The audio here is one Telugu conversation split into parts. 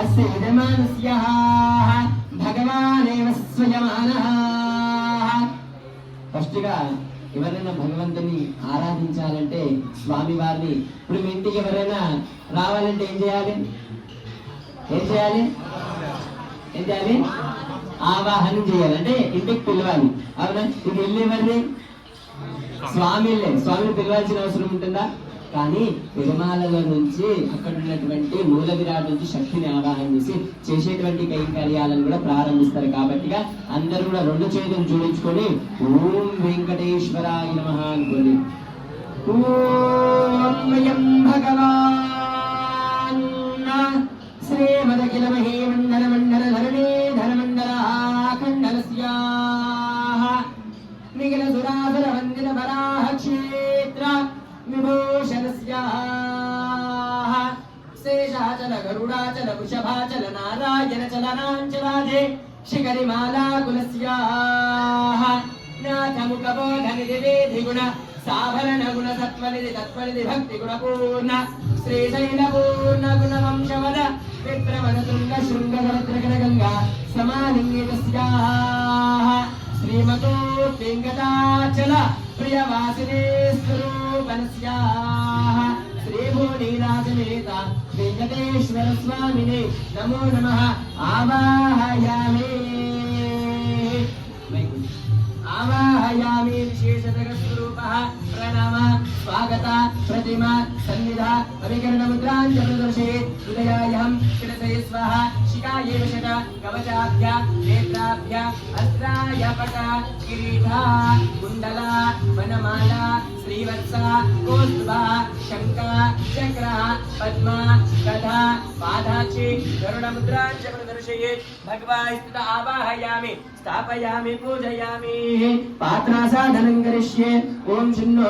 అస్య భగవానేవ స్వయమానः ఫస్ట్గా ఎవరైనా భగవంతుని ఆరాధించాలంటే స్వామి వారిని ఇప్పుడు మీ ఇంటికి ఎవరైనా రావాలంటే ఏం చేయాలి? ఏం చేయాలి? ఏం చేయాలి? ఆవాహనం చేయాలి. అంటే ఇంటికి పిలవాలి. అవునా? ఇది వెళ్ళి ఎవరిది స్వామి స్వామిని పిలవాల్సిన అవసరం ఉంటుందా? కానీ తిరుమలలో నుంచి అక్కడ ఉన్నటువంటి మూల విరాట్ నుంచి శక్తిని ఆవాహన చేసి చేసేటువంటి కైంకర్యాలను కూడా ప్రారంభిస్తారు. కాబట్టిగా అందరూ కూడా రెండు చేతులు జోడించుకొని ఓం వెంకటేశ్వరాయ నమః అనుకోండి. ఓం వయం భగవాన్. శ్రీమదఖిల వృషభాచల నారాయణ చలనాంచలాదే శిఖరిమాలా కులస్యాః నాథముఖబోధనిధి వేధి గుణ సాభరణ గుణ సత్వనిధి తత్వనిధి భక్తి గుణ పూర్ణ శ్రీశైల పూర్ణ గుణ వంశవద విక్రమణ తుంగ శృంగ గణ గంగా సమాలింగితస్యాః శ్రీమతో పింగతాచల వెంకటాచల ప్రియవాసినే స్వరూపనస్యాః శ్రీభూనీరాజమేత వెంకటేశ్వర స్వామిని నమో నమ. ఆవాహయామి. ఆవాహయామి విశేషతర స్వరూప ప్రణామ స్వాగత ప్రతిమ సన్నిధ అవికరణ ముద్రాం చతుర్దశి హృదయాయం శిరసై స్వాహ శిఖాయే వశట కవచాభ్య నేత్రాభ్య అస్త్రాయ పట కిరీట కుండల వనమాల శ్రీవత్స కోస్తుభ శంఖ చక్ర పద్మ కథ పాదాక్షి గరుడ ముద్రాం చతుర్దశి భగవాన్ స్థిత ఆవాహయామి స్థాపయామి పూజయామి పాత్ర సాధనం కరిష్యే ఓం చిన్నో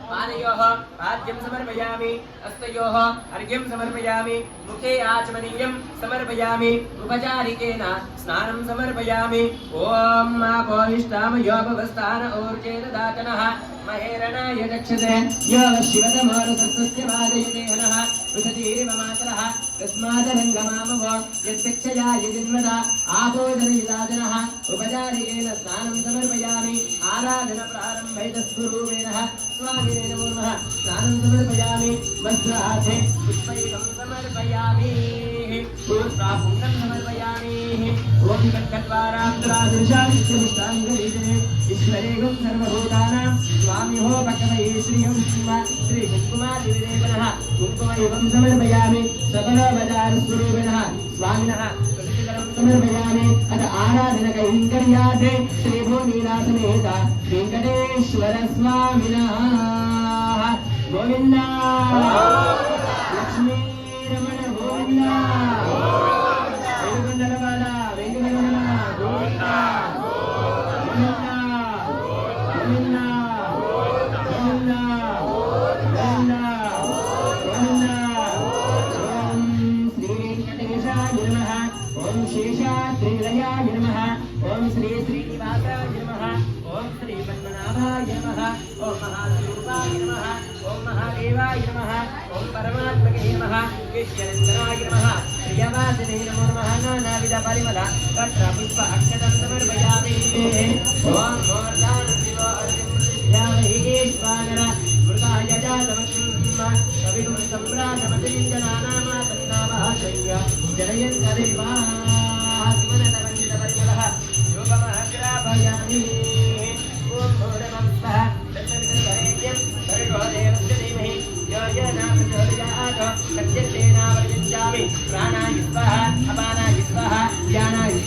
పానయోः పాద్యం సమర్పయామి హస్తయోः అర్ఘ్యం సమర్పయామి ముఖే ఆచమనీయం సమర్పయామి ఉపచారికేన స్నానం సమర్పయామి ఓం ఆపోయిష్టామయోపవస్థాన ఊర్జేదాచనः మహేరణాయ చక్షతే యో శివతమోరసస్య వాదయతే హనः వృషతీరిమమాతరः తస్మాదరంగమామవో యచ్చక్షయా యజన్మద ఆపోదనయుదాజనः ఉపచారికేన స్నానం సమర్పయామి ఆరాధన ప్రారంభైత స్వరూపేణ స్వామినే నమో నమః స్నానం సమర్పయామి వస్త్రార్థే పుష్పైకం సమర్పయామి పుష్పాపుండం సమర్పయామి ఓం తత్కద్వారాంతరాదృశాంగరీజనే ఈశ్వరేగం సర్వభూతానాం స్వామి హో భగవయే శ్రీయం శ్రీ కుంకుమాదివిరేవనः కుంకుమ ఇవం సమర్పయామి సకలోపచార స్వరూపిణः స్వామినः ప్రతిఫలం సమర్పయామి అత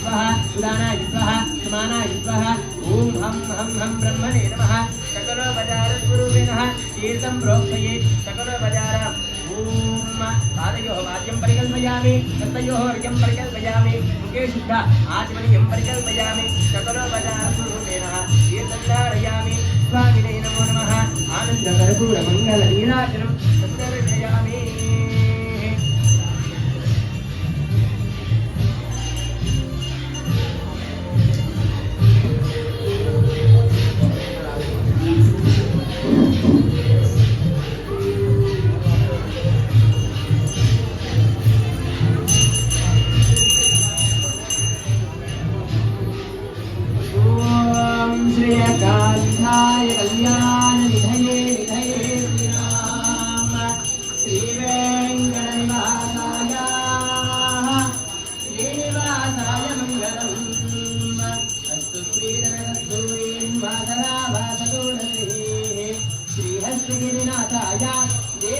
स्वः उदानाय स्वः समानाय स्वः ॐ हं हं हं ब्रह्मणे नमः सकलो वद तीर्थं प्रोक्षये परिकल्पयामि हस्तयोः अर्घ्यं परिकल्पयामि मुखे शुद्ध आचमनीयं परिकल्पयामि सकलोपचारस्वरूपेण तीर्थं धारयामि स्वामिने नमो नमः आनन्दकरपूरमङ्गलनीराजनं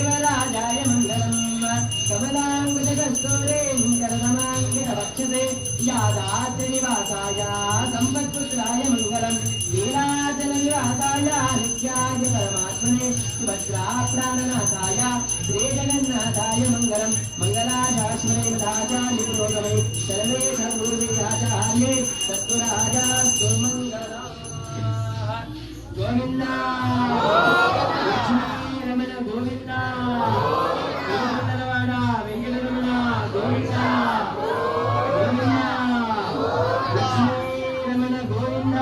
దేవరాజాయ మంగళం కమలాంగుజగస్తూరే కరసమాంగిరవక్షసే యాదాత్రినివాసాయ సంపత్పుత్రాయ మంగళం లీలాచల నివాసాయ నిత్యాయ పరమాత్మనే సుభద్రా ప్రాణనాథాయ శ్రీ జగన్నాథాయ మంగళం మంగళాచాశ్వరేదాచార్య లోకమై సర్వే సర్వూర్విరాచార్యే సత్వరాజా సుమంగళ గోవిందా వెంకటరమణ వెంకటరమణ గోవింద. గోవింద. లక్ష్మీరమణ గోవింద.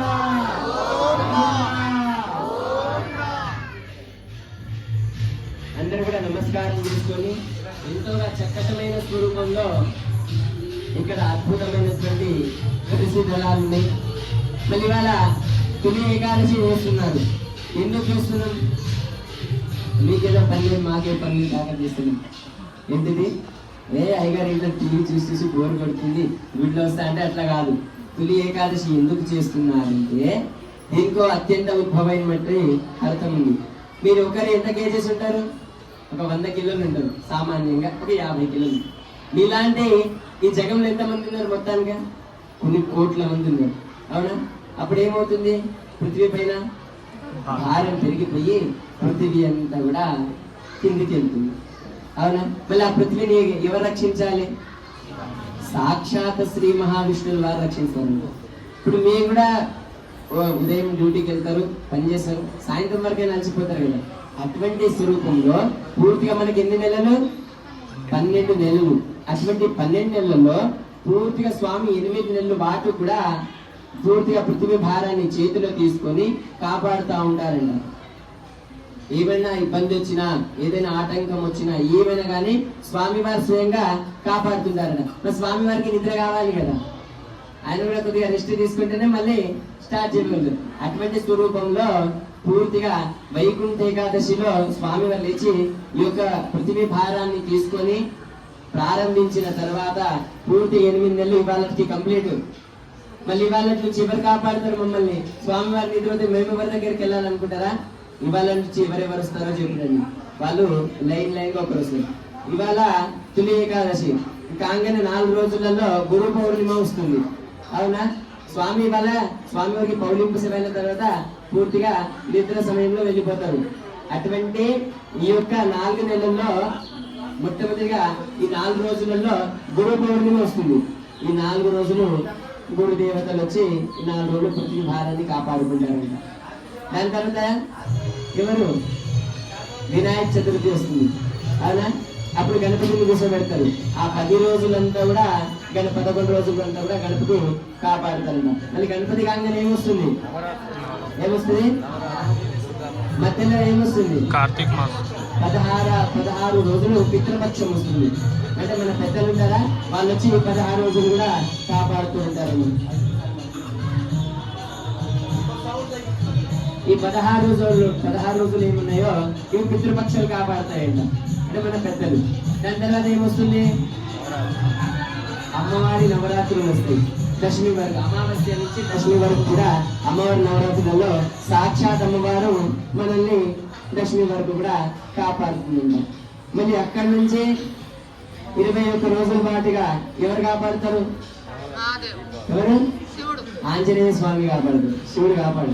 అందరూ కూడా నమస్కారం చేసుకొని ఎంతోగా చక్కటమైన స్వరూపంలో ఇక్కడ అద్భుతమైనటువంటి తులసి దళాలు ఉన్నాయి. మళ్ళీ ఇవాళ తొలి ఏకాదశి చేస్తున్నారు ఎందుకు చేస్తున్నాం మీకేదో పని లేదు, మాకే పని లేదు, దాకా చేస్తున్నాం. ఏంటిది? ఏ అయ్యగారు ఇంట్లో టీవీ చూసి చూసి బోర్ కొడుతుంది వీళ్ళు వస్తా అంటే అట్లా కాదు. తొలి ఏకాదశి ఎందుకు చేస్తున్నారంటే దీనికో అత్యంత ఉద్భవమైనటువంటి అర్థం ఉంది. మీరు ఒకరు ఎంత కేజెస్ ఉంటారు? ఒక వంద కిలోలు ఉంటారు సామాన్యంగా ఒక యాభై కిలోలు. మీలాంటి ఈ జగంలో ఎంతమంది ఉన్నారు మొత్తానికి? కొన్ని కోట్ల మంది ఉన్నారు. అవునా? అప్పుడు ఏమవుతుంది పృథ్వీ పైన భారం పెరిగిపోయి పృథివీ అంతా కూడా కిందికి వెళ్తుంది. అవునా? మళ్ళీ ఆ పృథ్వీని ఎవరు రక్షించాలి? సాక్షాత్ శ్రీ మహావిష్ణువు వారు రక్షిస్తారు. ఇప్పుడు మీరు కూడా ఓ ఉదయం డ్యూటీకి వెళ్తారు పని చేస్తారు సాయంత్రం వరకే నలిచిపోతారు కదా. అటువంటి స్వరూపంలో పూర్తిగా మనకి ఎన్ని నెలలు? పన్నెండు నెలలు. అటువంటి పన్నెండు నెలల్లో పూర్తిగా స్వామి ఎనిమిది నెలలు పాటు కూడా పూర్తిగా పృథ్వీ భారాన్ని చేతిలో తీసుకొని కాపాడుతూ ఉంటారండి. ఏమైనా ఇబ్బంది వచ్చినా ఏదైనా ఆటంకం వచ్చినా ఏమైనా కానీ స్వామివారు స్వయంగా కాపాడుతుంటారట మరి స్వామివారికి నిద్ర కావాలి కదా. ఆయన కూడా కొద్దిగా రెస్ట్ తీసుకుంటేనే మళ్ళీ స్టార్ట్ చేయగలరు. అటువంటి స్వరూపంలో పూర్తిగా వైకుంఠ ఏకాదశిలో స్వామివారు లేచి ఈ యొక్క పృథివీ భారాన్ని తీసుకొని ప్రారంభించిన తర్వాత పూర్తి ఎనిమిది నెలలు ఇవాళకి కంప్లీట్. మళ్ళీ ఇవాళ చివరి కాపాడుతారు మమ్మల్ని. స్వామివారి నిద్ర పోతే మేము ఎవరి దగ్గరికి వెళ్ళాలనుకుంటారా? ఇవాళ నుంచి ఎవరెవరు వస్తారో చెప్పండి వాళ్ళు లైన్ లైన్గా ఒకరు వస్తారు. ఇవాళ తొలి ఏకాదశి. కాగానే నాలుగు రోజులలో గురు పౌర్ణిమ వస్తుంది. అవునా? స్వామి ఇవాళ స్వామి వారికి సేవ సేవైన తర్వాత పూర్తిగా నిద్ర సమయంలో వెళ్ళిపోతారు. అటువంటి ఈ యొక్క నాలుగు నెలల్లో మొట్టమొదటిగా ఈ నాలుగు రోజులలో గురు పౌర్ణిమ వస్తుంది. ఈ నాలుగు రోజులు మూడు దేవతలు వచ్చి నాలుగు రోజులు పృథ్వీ భారాన్ని కాపాడుకుంటారంట దాని తర్వాత ఎవరు? వినాయక చతుర్థి వస్తుంది. అవునా? అప్పుడు గణపతిని కూర్చోబెడతారు. ఆ పది రోజులంతా కూడా గణ పదకొండు రోజులంతా కూడా గణపతి కాపాడుతారు మళ్ళీ గణపతి కాగానే ఏమొస్తుంది ఏమొస్తుంది మధ్యలో ఏమొస్తుంది కార్తీక మాసం. పదహార పదహారు రోజులు పితృపక్షం వస్తుంది. అంటే మన పెద్దలు ఉంటారా? వాళ్ళు వచ్చి ఈ పదహారు రోజులు కూడా కాపాడుతూ ఉంటారు. ఈ పదహారు రోజులు పదహారు రోజులు ఏమున్నాయో ఇవి పితృపక్షాలు కాపాడతాయంట. అంటే మన పెద్దలు. దాని తర్వాత ఏమొస్తుంది? అమ్మవారి నవరాత్రులు వస్తాయి. దశమి వరకు అమావాస్య నుంచి దశమి వరకు కూడా అమ్మవారి నవరాత్రులలో సాక్షాత్ అమ్మవారు మనల్ని దశమి వరకు కూడా కాపాడుతుంది మళ్ళీ అక్కడి నుంచి ఇరవై ఒక్క రోజుల పాటుగా ఎవరు కాపాడుతారు? ఎవరు? ఆంజనేయ స్వామి కాపాడదు శివుడు కాపాడు.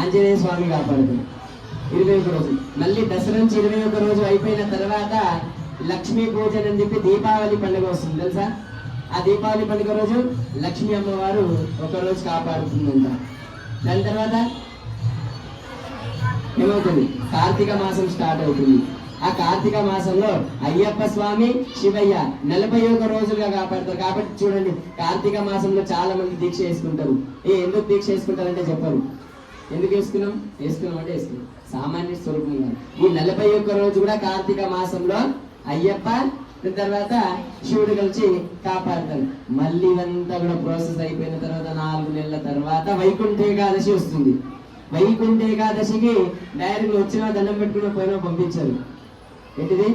ఆంజనేయ స్వామి కాపాడదు ఇరవై ఒక రోజు మళ్ళీ దసరా నుంచి ఇరవై ఒక రోజు అయిపోయిన తర్వాత లక్ష్మీ పూజ అని చెప్పి దీపావళి పండుగ వస్తుంది తెలుసా? ఆ దీపావళి పండుగ రోజు లక్ష్మీ అమ్మవారు ఒక రోజు కాపాడుతుందంట. దాని తర్వాత ఏమవుతుంది కార్తీక మాసం స్టార్ట్ అవుతుంది. ఆ కార్తీక మాసంలో అయ్యప్ప స్వామి శివయ్య నలభై ఒక రోజులుగా కాపాడతారు. కాబట్టి చూడండి కార్తీక మాసంలో చాలా మంది దీక్ష వేసుకుంటారు. ఏ ఎందుకు దీక్ష వేసుకుంటారంటే చెప్పరు. ఎందుకు వేసుకున్నాం? వేసుకున్నాం అంటే వేసుకున్నాం. సామాన్య స్వరూపం కాదు ఈ నలభై ఒక్క రోజు కూడా కార్తీక మాసంలో అయ్యప్ప తర్వాత శివుడు కలిసి కాపాడతారు. మళ్ళీ ఇదంతా కూడా ప్రాసెస్ అయిపోయిన తర్వాత నాలుగు నెలల తర్వాత వైకుంఠ ఏకాదశి వస్తుంది. వైకుంఠ ఏకాదశికి డైరెక్ట్ వచ్చిన దండం పెట్టుకుని పోయినా పంపించారు. ఏంటిది?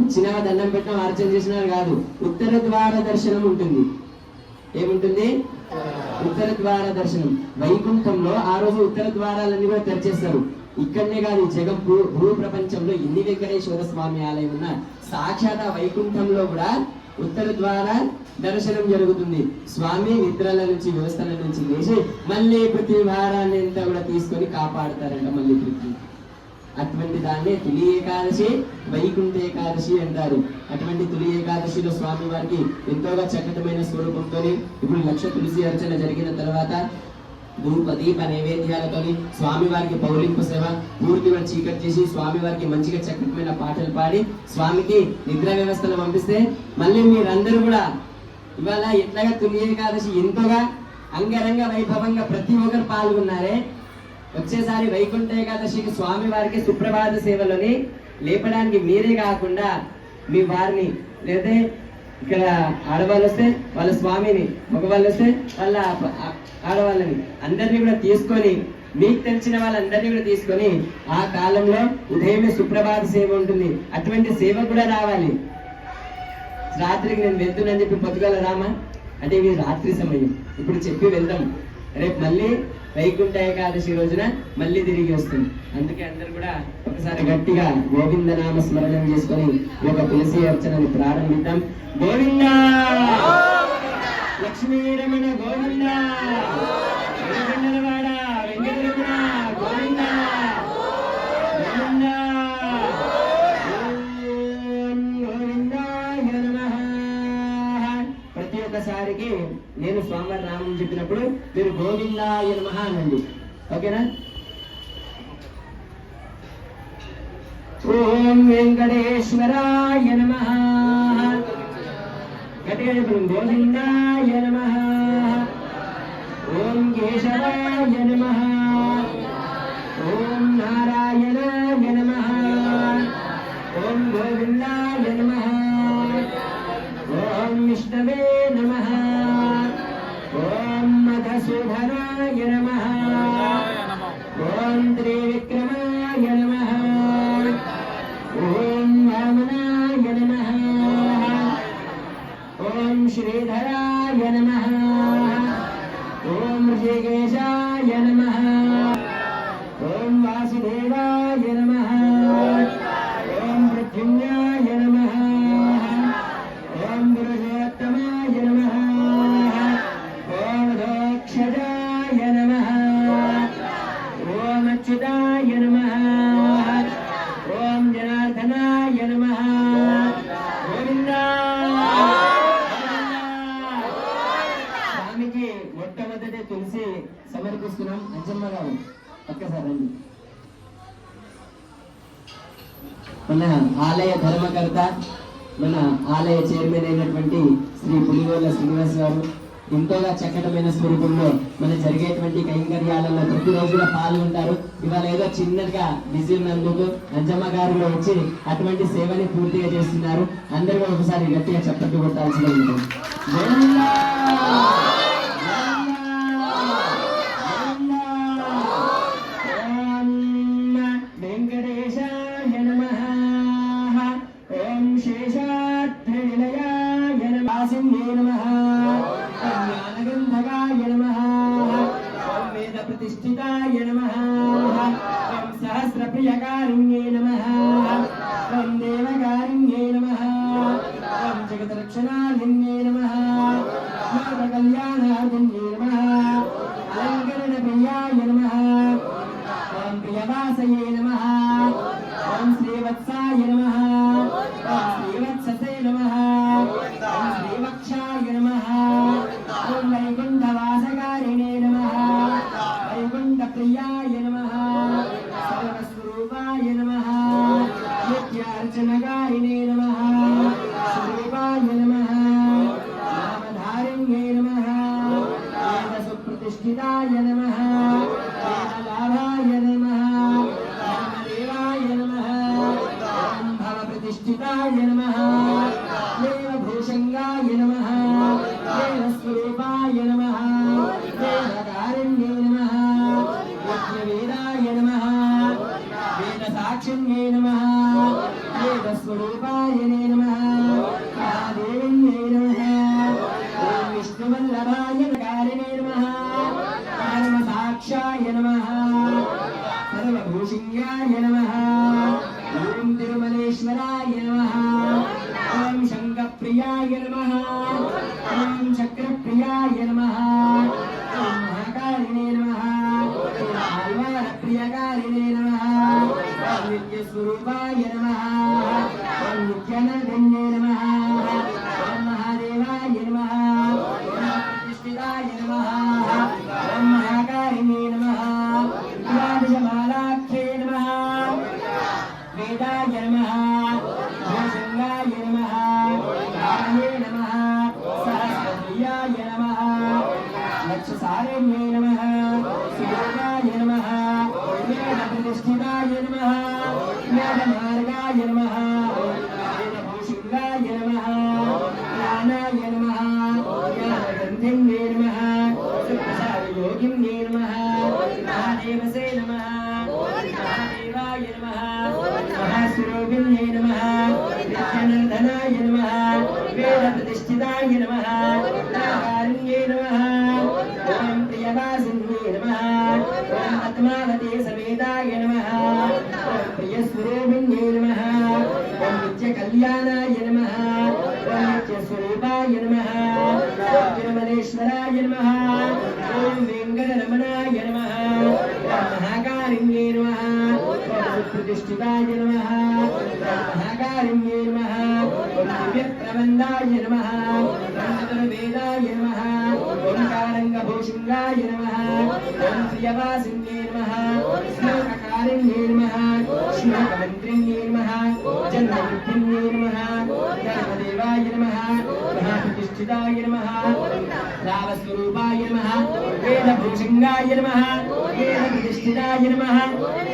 వచ్చిన దండం పెట్టడం అర్చన చేసినారు కాదు. ఉత్తర ద్వార దర్శనం ఉంటుంది. ఏముంటుంది? ఉత్తర ద్వార దర్శనం. వైకుంఠంలో ఆ రోజు ఉత్తర ద్వారాలన్నీ కూడా తెరిచేస్తారు. ఇక్కడనే కాదు జగం భూ భూ ప్రపంచంలో ఎన్ని వెంకటేశ్వర స్వామి ఆలయం ఉన్న సాక్షాత్ వైకుంఠంలో కూడా ఉత్తర ద్వారా దర్శనం జరుగుతుంది. స్వామి నిద్రల నుంచి వ్యవస్థల నుంచి లేచి మళ్ళీ ప్రతి వారాన్ని అంతా కూడా తీసుకొని కాపాడతారంట మళ్ళీ పృథ్వీ అటువంటి దాన్నే తొలి ఏకాదశి వైకుంఠ ఏకాదశి అంటారు. అటువంటి తొలి ఏకాదశిలో స్వామి వారికి ఎంతోగా చక్కటమైన స్వరూపంతో ఇప్పుడు లక్ష తులసి అర్చన జరిగిన తర్వాత ధూప దీప నైవేద్యాలతో స్వామి వారికి పౌలింపు సేవ పూర్తిగా చీకటి చేసి స్వామి వారికి మంచిగా చక్కటమైన పాటలు పాడి స్వామికి నిద్ర వ్యవస్థను పంపిస్తే మళ్ళీ మీరందరూ కూడా ఇవాళ ఎట్లాగా తొలి ఏకాదశి ఎంతగా అంగరంగ వైభవంగా ప్రతి ఒక్కరు పాల్గొన్నారే. వచ్చేసారి వైకుంఠ ఏకాదశికి స్వామి వారికి సుప్రభాత సేవలని లేపడానికి మీరే కాకుండా మీ వారిని లేదా ఇక్కడ ఆడవాళ్ళు వస్తే వాళ్ళ స్వామిని మగవాళ్ళు వస్తే వాళ్ళ ఆడవాళ్ళని. అందరినీ కూడా తీసుకొని మీకు తెలిసిన వాళ్ళందరినీ కూడా తీసుకొని ఆ కాలంలో ఉదయమే సుప్రభాత సేవ ఉంటుంది. అటువంటి సేవ కూడా రావాలి. రాత్రికి నేను వెళ్తున్నానని చెప్పి పొద్దుగల రామా? అంటే ఇది రాత్రి సమయం. ఇప్పుడు చెప్పి వెళ్దాం. రేపు మళ్ళీ వైకుంఠ ఏకాదశి రోజున మళ్ళీ తిరిగి వస్తుంది. అందుకే అందరు కూడా ఒకసారి గట్టిగా గోవింద నామ స్మరణం చేసుకొని ఈ యొక్క తులసి అర్చనని ప్రారంభిద్దాం. గోవింద! లక్ష్మీ రమణ గోవింద! వెంకటరమణ వెంకటరమణ గోవింద! గోవింద ప్రతి ఒక్కసారికి నేను స్వామివారి నామం చెప్పినప్పుడు మీరు గోవిందాయ నమః అనండి. ఓకేనా? ఓం వెంకటేశ్వరాయ నమ. గట్టిగా గోవిందాయ నమ. ఓం కేశవాయ నమ. ఓం నారాయణాయ నమ. ఓం గోవిందాయ నమ. ఓం విష్ణవే నమ. ఓం మధుసూదనాయ నమ. ఓం త్రీ ప్రతిరోజు కూడా పాల్గొంటారు. ఇవాళ ఏదో చిన్నగా బిజీ ఉన్నందుకు అంజమ్మ గారిలో వచ్చి అటువంటి సేవని పూర్తిగా చేస్తున్నారు. అందరూ ఒకసారి గట్టిగా చెప్పట్టు కొట్టాల్సిన ఉంటుంది ఓం కారిణే నమః. సహస్రప్రియాయ నమః లక్షసారణ్యే నమః సుయోగాయ నమః వేదప్రతిష్ఠితాయ తిరుమలేశ్వరాయ నమ. ఓం వెంకటరమణాయ నమః. నమ. మహాకారిణ్యే నమ. ఓం సుప్రతిష్ఠితాయ మహాకారిణ్యే నమః. దివ్యప్రబంధాయ ఓంకారంగభూషింగాయ నమ. ఓం ప్రియవాసిన్యే నమః. శ్లోకకారిణ్యే నమః. శ్లోకమంత్రిణ్యే నమః. జన్మవిద్ధిన్యే నమ ధర్మదేవాయ నమః మహాప్రతిష్ఠితాయ నమః. రావస్వరూపాయ నమః. వేదభూషింగాయ నమః. వేదప్రతిష్ఠితాయ నమః.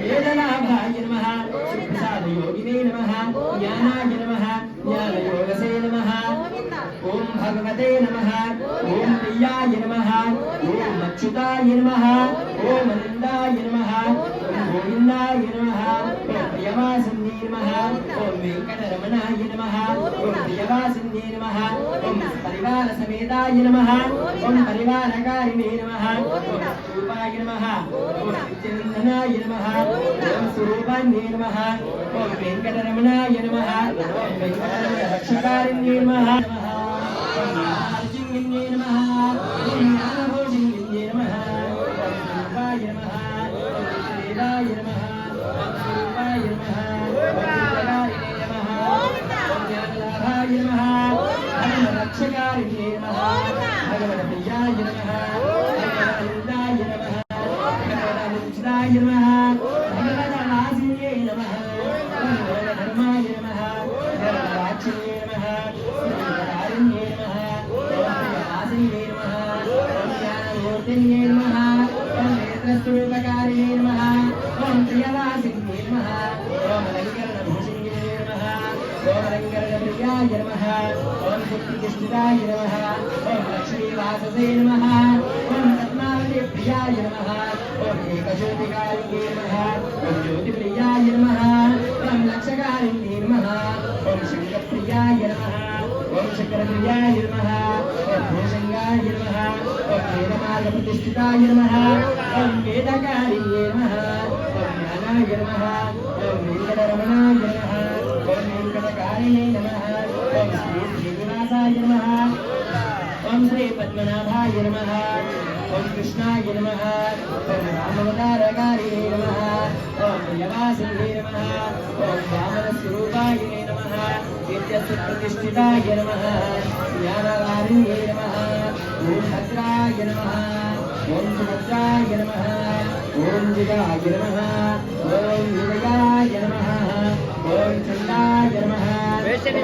వేదలాభాయ నమః. సుప్రసాదయోగినే నమః. జ్ఞానాయ నమః. జ్ఞానయోగసే నమః. ఓం భగవతే నమః. ఓం ప్రియాయ నమః. ఓం అచ్యుతాయ నమః. ఓం అనందాయ నమః. గోవిందాయ నమ. ఓం ప్రియవాసిన్యే నమః. ఓం వెంకటరమణాయ నమః. ఓం ప్రియవాసిన్యే నమ. ఓం పరివార సమేతాయ నమ. ఓం పరివారకారిణే నమ. ఓం రూపాయ నమ. ఓం నిత్యనందనాయ నమ. ఓం స్వరూపాన్యే నమ. ఓం వెంకటరమణాయ నమ. ఓం వెంకటరమణ రక్షకారిణ్యే నమ. ఓం మహార్జిన్యే నమః. ชกาอีกทีนะฮะให้กำลังใจย่าอยู่นะฮะ వేదమార్గప్రతిష్ఠితాయ నమః ఓం వేదకారిణ్యే నమః ఓం జ్ఞానాయ నమః ఓం వెంకటరమణాయ నమః ఓం వెంకటకారిణే నమః ఓం శ్రీ శ్రీనివాసాయ నమః ఓం శ్రీ పద్మనాభాయ నమః ఓం కృష్ణాయ నమః ఓం రామవతారకారిణే నమః ఓం ప్రియవాసినే నమః ఓం వామనస్వరూపాయ నమః నిత్యసుప్రతిష్ఠితాయ నమః జ్ఞానవారిణ్యే నమః ఓం భద్రాయ నమః ఓం సుభద్రాయ నమ. ఓం జిగాయ నమ. ఓం యుగయాయ నమ. ఓం చండాయ నమ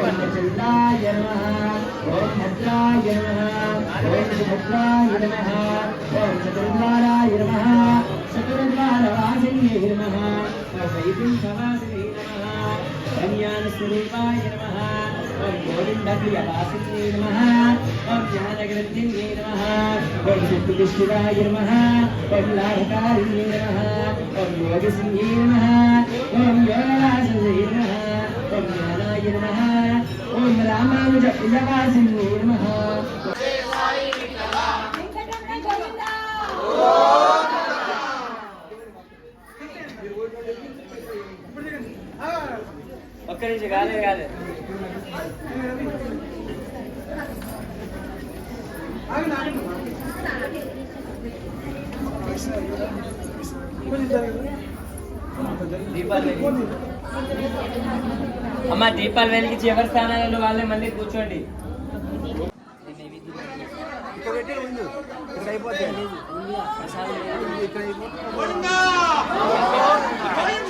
ఓం చండాయ నమ. ఓం భద్రాయ నమ. ఓం సుభద్రాయ నమ. ఓం చతుర్ద్వారాయ నమ. చతుర్ద్వారవాసిన్యై నమ. సైతం సవాసినై నమ. కన్యాన స్వరూపాయ నమ. ఓం గోవిందప్రియ వాసిన్యై నమ. ఓం జ్ఞానగ్రంథిన్యై నమః ఓం శక్తిష్ఠిరాయ నమః ఓం లాభకారిణ్యై నమః ఓం యోగసింహ్యై నమః ఓం ఒక్క నుంచి కాలేదు కాలేదు అమ్మ దీపాలు వెలిగించి ఎవరి స్థానాలలో వాళ్ళే మళ్ళీ కూర్చోండి. వెదకి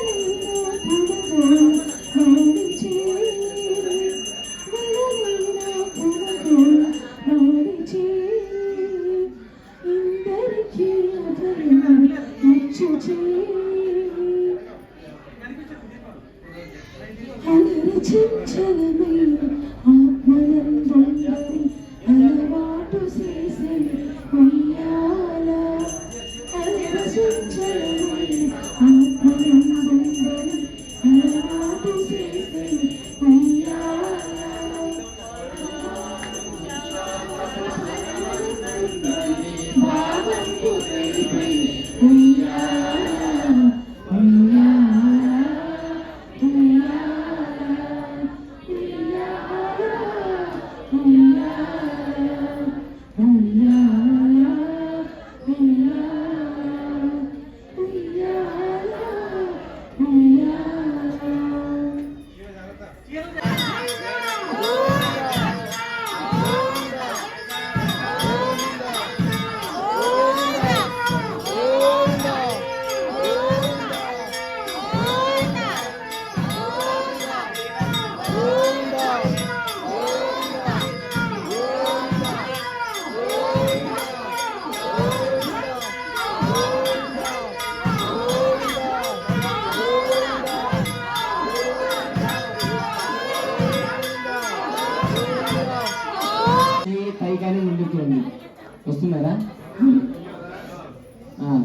పైగానే ముందుకు వస్తున్నారా ఆ.